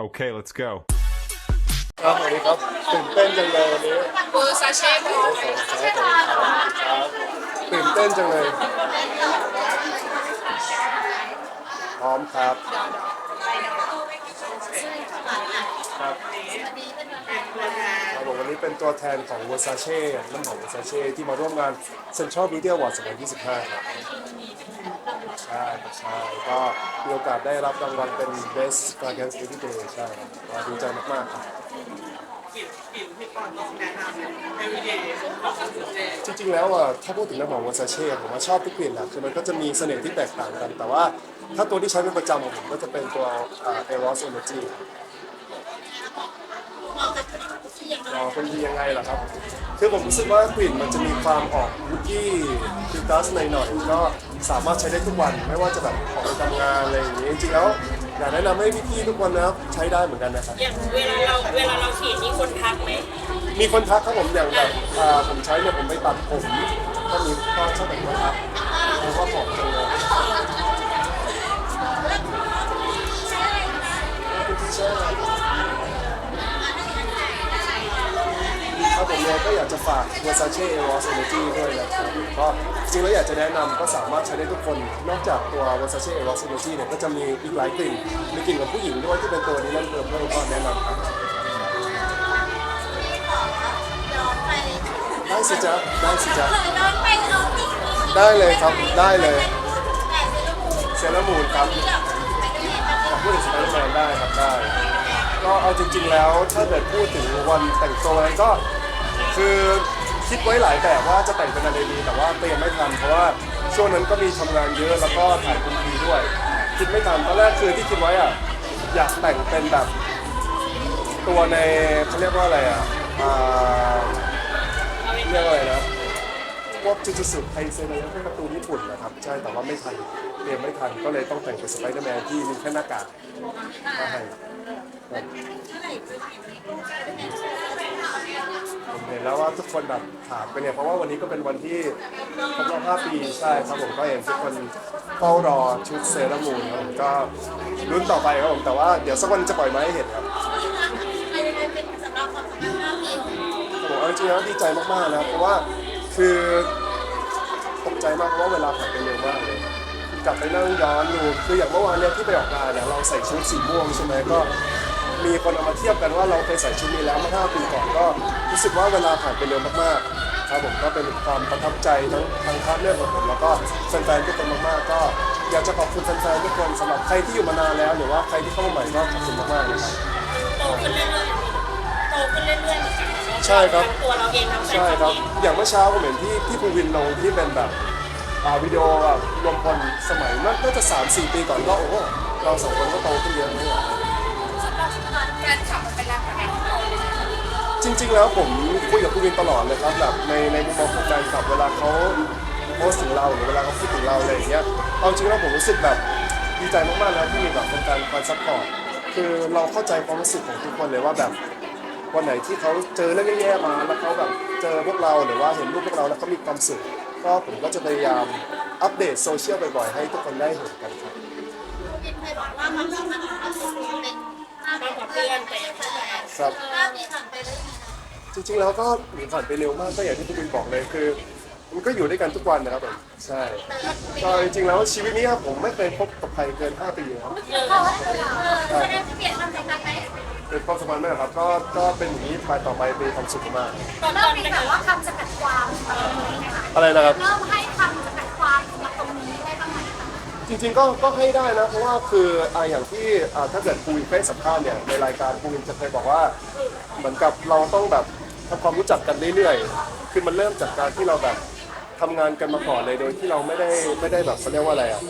Okay, let's go. ครับสวัสดีครับตื่นเต้นจังเลยวันนี้เวอร์ซาเช่พร้อมขอบคุณครับครับตื่นเต้นจังเลยพร้อมครับครับครับผมวันนี้เป็นตัวแทนของ Versace น้ำหอม Versace ที่มาร่วมงาน Central Beauty Award 2025 ครับ ใช่ครับใช่ก็มีโอกาสได้รับรางวัลเป็น Best Fragrance Every Day ใช่ครับก็ดีใจมากๆครับจริงๆแล้วอะถ้าพูดถึงน้ำหอมวาซาเช่ผมว่าชอบทุกกลิ่นแหละคือมันก็จะมีเสน่ห์ที่แตกต่างกัน แต่ว่าถ้าตัวที่ใช้เป็นประจำของผมก็จะเป็นตัวเอรอสเอเนจีอ๋ อเป็นทียังไงล่ะครับ คือผมรู้สึกว่ากลิ่นมันจะมีความออกวูดดี้ฟิลตัสหน่อยๆก็สามารถใช้ได้ทุกวัน ไม่ว่าจะแบบออกไปทำงานอะไรอย่างนี้จริงๆแล้วอยากแนะนำให้พี่ๆทุกคนนะครับใช้ได้เหมือนกันนะครับ อย่างเวลาเราเวลาเราฉีดมีคนทักไหมมีคนทักครับผมอย่างแบบอ่าผมใช้เนี่ยผมไปตัดผมก็มีก็ชอบแบบว่าทักเพราะว่าหอมจังเลยคุณที่ใช่ครับผ ยก็อยากจะฝาก Versace Eros Energy ด้วยนะครับก็จริงแล้วอยากจะแนะนำก็สามารถใช้ได้ทุกคน นอกจากตัว Versace Eros Energy เนี่ยก็จะมีอีกหลายกลิ่น มีกลิ่นของผู้หญิงด้วยที่เป็นตัวนี้นั่นเพิ่มเพิ่มก็แนะนำครับได้สิจ๊ะได้สิจ๊ะได้เลยครับได้เลยเซเลอร์มูนครับขอบพูดถึงสไปเดอร์แมนได้ครับได้ก็เอาจริงๆแล้วถ้าเกิดพูดถึงวันแต่งตัวอะไรก็ คือคิดไว้หลายแบบว่าจะแต่งเป็นอะไรดีแต่ว่าเตรียมไม่ทันเพราะว่าช่วงนั้นก็มีทำงานเยอะแล้วก็ถ่ายคุณทีด้วย คิดไม่ทันตอนแรกคือที่คิดไว้อะอยากแต่งเป็นแบบ ตัวในเขาเรียกว่าอะไรอะอ่าเรียกว่าอะไรนะพวกจูจูสึไทเซนอะไรพวกการ์ตูนญี่ปุ่นนะครับใช่แต่ว่าไม่ทันเตรียมไม่ทันก็เลยต้องแต่งเป็นสไปเดอร์แมนที่มีแค่หน้ากากมาให้ครับ ผมเห็นแล้วว่าทุกคนแบบถามไปเนี่ยเพราะว่าวันนี้ก็เป็นวันที่ครบรอบ5ปีใช่ครับผมก็เห็นทุกคนเฝ้ารอชุดเซรามูนครับก็ลุ้นต่อไปครับผมแต่ว่าเดี๋ยวสักวันจะปล่อยมาให้เห็นครับผมเอาจริงๆแล้วดีใจมากๆนะเพราะว่าคือตกใจมากเพราะว่าเวลาผ่านไปเร็วมากเลยกลับไปนั่งย้อนดูคืออย่างเมื่อวานเนี่ยที่ไปออกงานเนี่ยเราใส่ชุดสีม่วงใช่ไหมก็ มีคนเอามาเทียบกันว่าเราเคยใส่ชุดนี้แล้วเมื่อ5ปีก่อนก็รู้สึกว่าเวลาผ่านไปเร็วมากๆครับผมก็เป็นความประทับใจทั้งทางพาร์ทเนอร์ของผมแล้วก็แฟนๆทุกคนมากๆก็อยากจะขอบคุณแฟนๆทุกคนสำหรับใครที่อยู่มานานแล้ว หรือว่าใครที่เข้ามาใหม่ก็ขอบคุณมากๆนะครับโตขึ้นเรื่อยๆโตขึ้นเรื่อยๆเหมือนกันใช่ครับทั้งตัวเราเองทั้งแฟนใช่คคลัรับบเองอย่างเมื่อเช้าผมเห็นที่ที่ภูวินลงที่เป็นแบบอ่าวิดีโอแบบรวมพลสมัยน่าน่าจะ3 4ปีก่อนก็โอ้โหเราสองคนก็โตขึ้นเยอะเลย การขับมันเป็นรงกแทกของเราเลยนะจริง ๆ แล้วผมคุยกับภูวินตลอดเลยครับแบบในในมุมมองของแฟนคลับเวลาเขาโพสต์ถึงเราหรือเวลาเขาพูดถึงเราอะไรอย่างเงี้ยเอาจริงแล้วผมรู้สึกแบบดีใจมากๆนะที่มีแบบเป็นการคอยซัพพอร์ตคือเราเข้าใจความรู้สึกของทุกคนเลยว่าแบบวันไหนที่เขาเจอเรื่องแย่ๆมาแล้วเขาแบบเจอพวกเราหรือว่าเห็นรูปพวกเราแล้วเขามีความสุขก็ผมก็จะพยายามอัปเดตโซเชียลบ่อยๆให้ทุกคนได้เห็นกันครับมากกว่าเพื่อนแต่ ยังไม่แฟนครับจริงๆแล้วก็หนีผ่านไปเร็วมากก็อย่างที่พี่บินบอกเลยคือ มันก็อยู่ด้วยกันทุกวันนะครับผมใช่ก็จริงๆแล้วชีวิตนี้ครับผมไม่เคยพบกับใครเกิน 5 ปีครับเป็นความสัมพันธ์ไหมครับก็ก็เป็นอย่างนี้ไปต่อไปเป็นความสุขมากตอนตเริ่อมนมีเป็นแบบว่าคำจำกัดความสำหรับตรงนี้ไหมคะอะไรนะครับ เริ่มให้ จริงๆก็ก็ให้ได้นะเพราะว่าคืออ่าอย่างที่อ่าถ้าเกิดปูวินเคยสัมภาษณ์เนี่ยในรายการปูวินจะเคยบอกว่าเหมือนกับเราต้องแบบทำความรู้จักกันเรื่อยๆ คือมันเริ่มจากการที่เราแบบทำงานกันมาก่อนเลยโดยที่เราไม่ได้ไม่ได้แบบเขาเรียกว่าอะไรอะ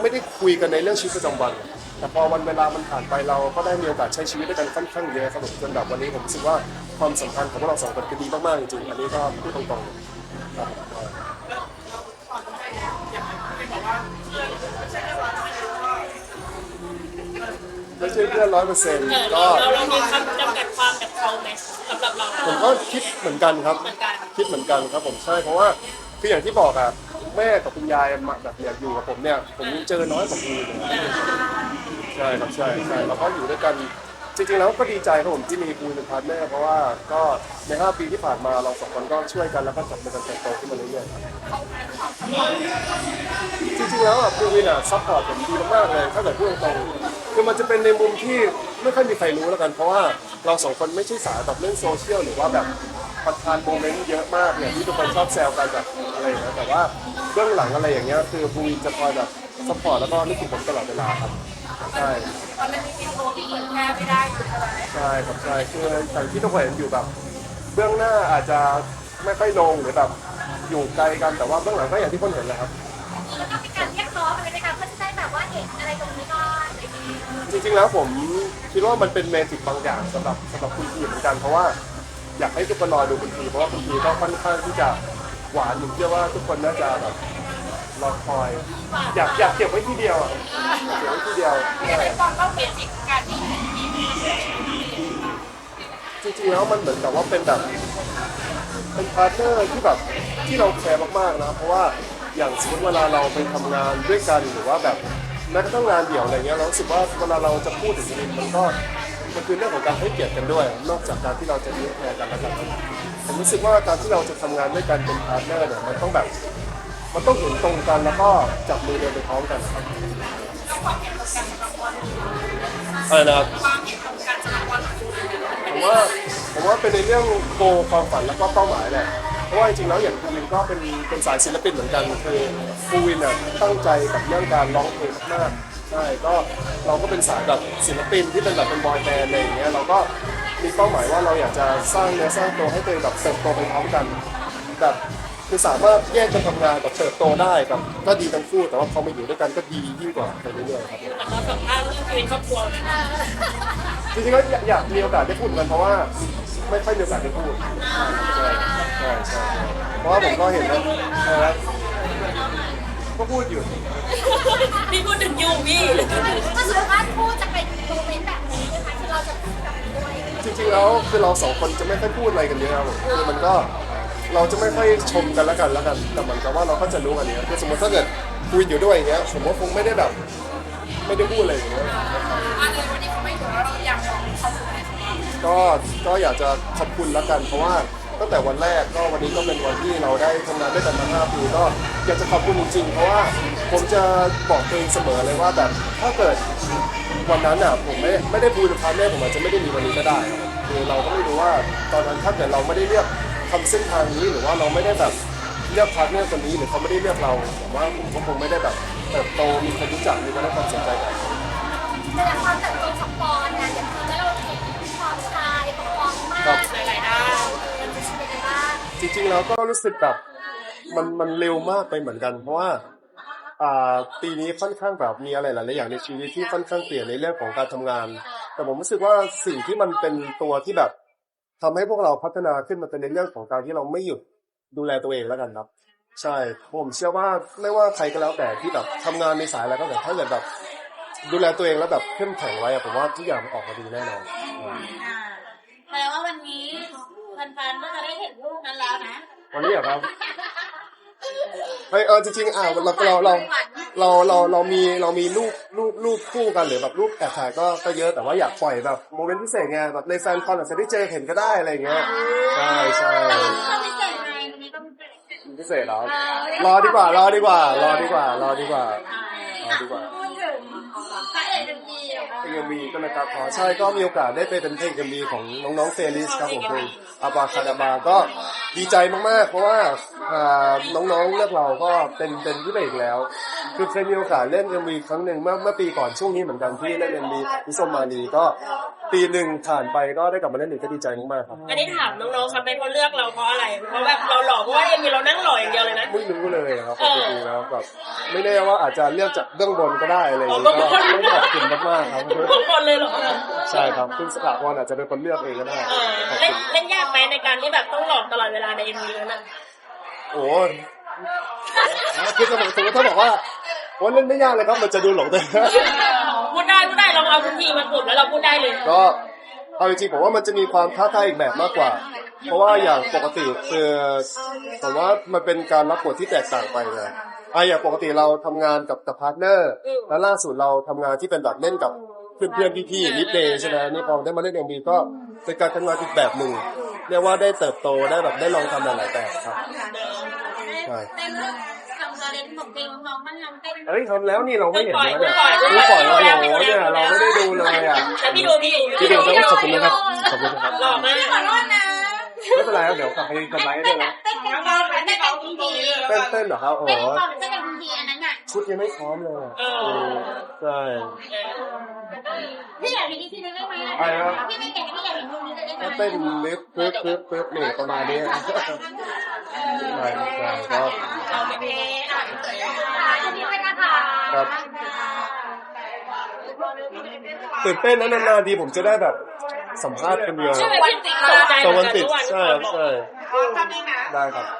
ไม่ได้คุยกันในเรื่องชีวิตประจำวัน แต่พอวันเวลามันผ่านไปเราก็ได้มีโอกาสใช้ชีวิตด้วยกันค่อนข้างเยอะครับผมจนแบบวันนี้ผมรู้สึกว่าความสัมพันธ์ของพวกเราสองคนคือดีมากๆจริงๆอันนี้ก็พูดตรงๆครับ ไม่ใช่เพื่อนร้อยเปอร์เซ็นต์เออก็ เราเรามีคำจำกัดความกับเขาไหมสำหรับเรา ผมก็คิดเหมือนกันครับ เหมือนกัน คิดเหมือนกันครับผมใช่เพราะว่าคืออย่างที่บอกอะแม่กับคุณยายมาแบบอยากอยู่กับผมเนี่ย ผมยังเจอน้อยกว่าคุณเลยใช่ใช่ครับใช่ใช่แล้วก็อยู่ด้วยกันจริงๆแล้วก็ดีใจครับผมที่มีปูนเป็นพาร์ทเนอร์เพราะว่าก็ใน 5 ปีที่ผ่านมาเราสองคนก็ช่วยกันแล้วก็จับมือกันเติบโตขึ้นมาเรื่อยๆครับจริงๆแล้วอะปูวินอะซัพพอร์ตผมดีมากๆเลยถ้าเกิดพูดตรงๆ คือมันจะเป็นในมุมที่ไม่ค่อยมีใครรู้แล้วกัน เพราะว่าเราสองคนไม่ใช่สายแบบเรื่องโซเชียลหรือว่าแบบประทานโมเมนต์เยอะมากเนี่ยที่ทุกคนชอบแซวกันแบบอะไรอย่างเงี้ยแต่ว่าเบื้องหลังอะไรอย่างเงี้ยคือปูวินจะคอยแบบซัพพอร์ตแล้วก็นึกถึงผมตลอดเวลาครับใช่ตอนนั้มีโทรที่เผยแพร่ไม่ได้คืออะไรใช่ครับใช่คืออย่างที่ทุกคนเห็นอยู่แบบ เบื้องหน้าอาจจะไม่ค่อยลงหรือแบบอยู่ไกลกันแต่ว่าเบื้องหลังก็อย่างที่คนเห็นแหละครับแล้วก็มีการเรียกร้องอะไรในการเพื่อจะได้แบบว่าเห็นอะไรตรงนี้ก่อน จริงๆแล้วผมคิดว่ามันเป็นเมจิกบางอย่างสำหรับสำหรับคุณทีเหมือนกันเพราะว่าอยากให้ทุกคนรอดูคุณทีเพราะว่าคุณทีก็ค่อนข้างที่จะหวานผมเชื่อว่าทุกคนน่าจะแบบรอคอย อยากอยากเก็บไว้ที่เดียวอะเก็บไว้ที่เดียวไม่ใช่ได้ตอนเข้าเบสิกการที่มีมีจริงๆแล้วมันเหมือนกับว่าเป็นแบบเป็นพาร์ทเนอร์ที่แบบที่เราแคร์มากๆนะเพราะว่าอย่างสมมติเวลาเราไปทำงานด้วยกันหรือว่าแบบ แม้กระทั่งงานเดี่ยวอะไรเงี้ยเรารู้สึกว่าเวลาเราจะพูดถึงนินมันก็มันคือเรื่องของการให้เกียรติกันด้วย นอกจากการที่เราจะเลี้ยงแคร์กันแล้วกันผมรู้สึกว่าการที่เราจะทำงานด้วยกันเป็นพาร์ทเนอร์เนี่ยมันต้องแบบมันต้องเห็นตรงกันแล้วก็จับมือเดินไปพร้อมกันนะครับความเห็นตรงกันสำหรับวันอะไรนะครับความเห็นตรงกันสำหรับวันผมว่าผมว่าเป็นในเรื่องโกความฝันแล้วก็เป้าหมายแหละ เพราะว่าจริงๆแล้วอย่างภูวินก็เป็นเป็นสายศิลปินเหมือนกันคือภูวินอะตั้งใจกับเรื่องการร้องเพลงมากๆใช่ก็เราก็เป็นสายแบบศิลปินที่เป็นแบบเป็นบอยแบนด์อะไรอย่างเงี้ยเราก็มีเป้าหมายว่าเราอยากจะสร้างเนื้อสร้างตัวให้ตัวเองแบบเติบโตไปพร้อมกันแบบคือสามารถแยกกันทำงานกับเติบโตได้กับก็ดีทั้งคู่แต่ว่าพอมาอยู่ด้วยกันก็ดียิ่งกว่าไปเรื่อยๆครับ เราสัมภาษณ์เรื่องชีวิตครอบครัว จริงๆก็อยากอยากมีโอกาสได้พูดกันเพราะว่าไม่ค่อยมีโอกาสได้พูดใช่ใช่ใช่เพราะว่าผมก็เห็นนะนะครับก็พูดอยู่พี่พูดถึงยูพี่ก็สามารถพูดจะเป็นโมเมนต์แบบนี้นะคะที่เราจะพูดแบบนี้ด้วยจริงๆแล้วคือเราสองคนจะไม่ค่อยพูดอะไรกันเยอะครับผมคือมันก็เราจะไม่ค่อยชมกันแล้วกันแล้วกัน แต่เหมือนกับว่าเราก็จะรู้กันเนี้ยคือสมมติถ้าเกิดคุยอยู่ด้วยอย่างเงี้ยผมว่าคงไม่ได้แบบ ไม่ได้พูดอะไรอย่างเงี้ยอันนี้วันนี้เขาไม่อ ก็ก็อยากจะขอบคุณแล้วกันเพราะว่าตั้งแต่วันแรกก็วันนี้ก็เป็นวันที่เราได้ทำงานด้วยกันมาห้าปีก็อยากจะขอบคุณจริงๆ เพราะว่าผมจะบอกตัวเองเสมอเลยว่าแบบถ้าเกิดวันนั้นอะผมไม่ไม่ได้พูดกับพาร์ทเนอร์ผมอาจจะไม่ได้มีวันนี้ก็ได้ครับคือเราก็ไม่รู้ว่าตอนนั้นถ้าเกิดเราไม่ได้เลือกทำเส้นทางนี้หรือว่าเราไม่ได้แบบเลือกพาร์ทเนอร์คนนี้หรือเขาไม่ได้เลือกเราผมว่าผมก็คงไม่ได้แบบเติบโตมีคนรู้จักมีคนให้ความสนใจกันแสดงความเติบโตของปอนนะอย่างที่เรา ปอนมากหลายๆด้านจะเป็นยังไงบ้างจริงๆแล้วก็รู้สึกแบบมันมันเร็วมากไปเหมือนกัน เพราะว่าอ่าปีนี้ค่อนข้างแบบมีอะไรหลายๆอย่างในชีวิตที่ค่อนข้างเปลี่ยนในเรื่องของการทำงาน แต่ผมรู้สึกว่าสิ่งที่มันเป็นตัวที่แบบทำให้พวกเราพัฒนาขึ้นมาเป็นในเรื่องของการที่เราไม่หยุดดูแลตัวเองแล้วกันครับ ใช่ผมเชื่อว่าไม่ว่าใครก็แล้วแต่ที่แบบทำงานในสายอะไรก็แต่ถ้าเกิดแบบดูแลตัวเองแล้วแบบเข้มแข็งไว้อะผมว่าทุกอย่างมันออกมาดีแน่นอน แปลว่าวันนี้แฟนๆก็จะได้เห็นรูปนั้นแล้วนะวันนี้เหรอครับเฮ้ยเออจริงๆอ่าเราเราเราเราเราเรามีเรามีรูปรูปรูปคู่กันหรือแบบรูปแอบถ่ายก็ก็เยอะแต่ว่าอยากปล่อยแบบโมเมนต์พิเศษไงแบบในแฟนคอนอาจจะได้เจอเห็นก็ได้อะไรอย่างเงี้ยใช่ใช่เขาพิเศษไงวันนี้ก็พิเศษพิเศษเหรอรอดีกว่ารอดีกว่ารอดีกว่ารอดีกว่า รอดีกว่า เพลงมีก็นะครับอ๋อใช่ก็มีโอกาสได้ไปเป็นเพลงมีของน้องๆเฟลิสครับผมเพลงอาบาคาดาบาก็ดีใจมากๆ เพราะว่าน้องๆเลือกเราก็เป็นเป็นที่เป็นอีกแล้ว คือเคยมีโอกาสเล่น MV ครั้งหนึ่งเมื่อเมื่อปีก่อนช่วงนี้เหมือนกันที่เล่น MV พิสมมานีก็ ปีหนึ่งผ่านไปก็ได้กลับมาเล่นอีกก็ดีใจมากๆครับอันนี้ถามน้องๆครับเป็นคนเลือกเราเพราะอะไรเพราะแบบเราหล่อเพราะว่าเอ็มวีเรานั่งหล่ออย่างเดียวเลยนะ ไม่รู้เลยครับเออจริงๆแล้วแบบไม่แน่ว่าอาจจะเลือกจากเบื้องบนก็ได้อะไรอย่างเงี้ยก็ต้องขอบคุณมากๆครับทุกคนเลยเหรอใช่ครับคุณสถาพรอาจจะเป็นคนเลือกเองก็ได้เออขอบเล่นคุณเล่นยากไหมในการที่แบบต้องหลอกตลอดเวลาในเอ็มวีนั้นน่ะโอ้ยคือสมมติสมมติถ้าบอกว่าว่าเล่นไม่ยากเลยครับมันจะดูหลงตัว เองพูดได้พูดได้เราเอาทุกทีมากลุ่มแล้วเราพูดได้เลย ก็เอาจริงๆผมว่ามันจะมีความท้าทายอีกแบบมากกว่า เพราะว่าอย่างปกติคือผมว่ามันเป็นการรับบทที่แตกต่างไปนะอะอย่างปกติเราทำงานกับกับพาร์ทเนอร์ แล้วล่าสุดเราทำงานที่เป็นแบบเล่นกับเพื่อนๆพี่ๆลิฟเดย์ใช่ไหมนี่พอได้มาเล่นเอ็มบีก็เป็นการทำงานอีกแบบหนึ่งเรียกว่าได้เติบโตได้แบบได้ลองทำหลายๆแบบครับใช่ เต้นทำคาเรนของเพลงน้องๆบ้างยังเต้น เฮ้ยทำแล้วนี่เราไม่เห็นเลยเพิ่เนี่ยงปล่อยเพิ่งปล่อยเพิ่งปล่อยเราโอ้โหเนี่ยเราไม่ได้ดูเลยอะแล้วพี่ดูพี่ดูพี่เดียวต้องขอบคุณนะครับขอบคุณนะครับหล่อมากขอโทษนะไม่เป็นไรครับเดี๋ยวกลับไปสบายได้เลยเต้นกันก่อนเต้นกันทีทีเต้นเต้นเหรอครับโอ้โหเต้นก่อนเต้นกันทีอันนั้นอะชุดยังไม่พร้อมเลยอะเอเอออใช่พี่อยากเห็นทีนึงได้ไหมไปครับพี่ไม่เห็นพี่อยากเห็นทีนึงได้ไหมก็เต้นลิฟปึ๊บปึ๊บปึ๊บนี่ประมาณนี้ใช่ใช่ก็เอ คะครับตื่นเต้นนะนานๆทีผมจะได้แบบสัมภาษณ์คนเดียวใช่ไหมพี่ติ๊กตกใจสองวันติดทุกวันใช่ครับใช่ได้ครับเ